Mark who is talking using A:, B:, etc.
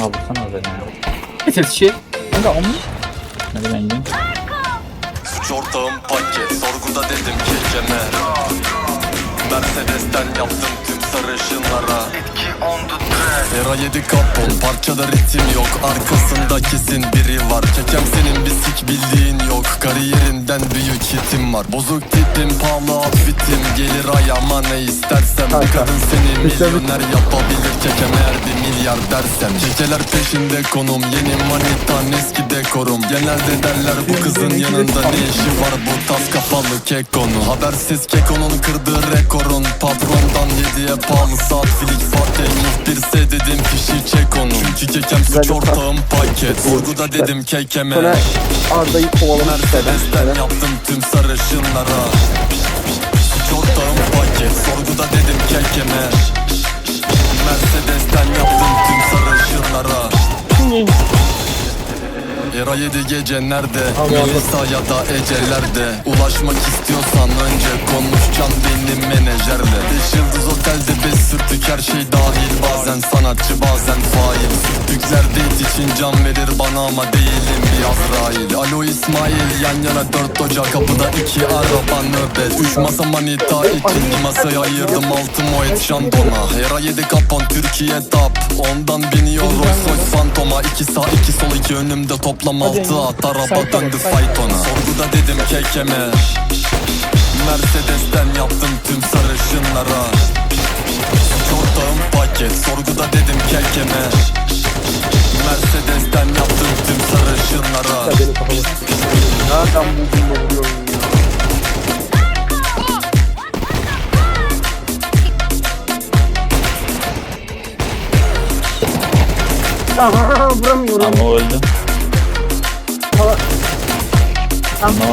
A: Kanka vursana beni ya.
B: Ses şey.
A: Kanka onu. Hadi ben gideyim.
C: Suç ortağım paket Sorguda dedim ki kemer Mercedes'ten yaptım tüm sarışınlara. Era 7 kapon parçada ritim yok. Arkasında kesin biri var. Kekem senin bir sik bildiğin yok. Kariyerinden büyük hitim var. Bozuk tipim pahalı outfitim. Gelir ayağıma ne istersem Bir kadın seni milyoner yapabilir. Kekem eğer bir milyar dersem. Kekeler peşinde konum Yeni manitan eski dekorum. Genelde derler bu kızın yanında ne işi var? Bu tas kapalı kekonu. Habersiz kekonun kırdığı rekorun. Patrondan yediye pahalı saat filik Fatih bir se dedim fişi çek onu. Çünkü kekem suç ortağım paket. Sorguda dedim kekeme.
D: Arda'yı kovalamak.
C: Mercedes'ten yaptım tüm sarışınlara. Suç ortağım paket. Sorguda dedim kekeme Era 7 gece nerede? Melisa ya da Ece'lerde Ulaşmak istiyorsan önce konuşcan benim menajerle. Beş yıldız otelde beş sürtük her şey dahil. Bazen sanatçı bazen fail. Sürtükler date için can verir bana ama değilim bir Azrail Alo İsmail yan yana dört oca kapıda iki araba nöbet. Üç masa manita ikinci masaya ayırdım altı moet şantona Era 7 kapan Türkiye tap. Ondan biniyor Rolls Phantom'a iki sağ iki sol iki önümde toplam altı at. Araba döndü faytona Sorguda dedim kekeme. Mercedes'ten yaptım tüm sarışınlara. Ortağım paket Sorguda dedim kekeme. Mercedes'ten yaptım tüm sarışınlara.
D: Nereden buldun da Aha vuramıyorum.
A: Ama o öldü.
D: Ama-
A: Ama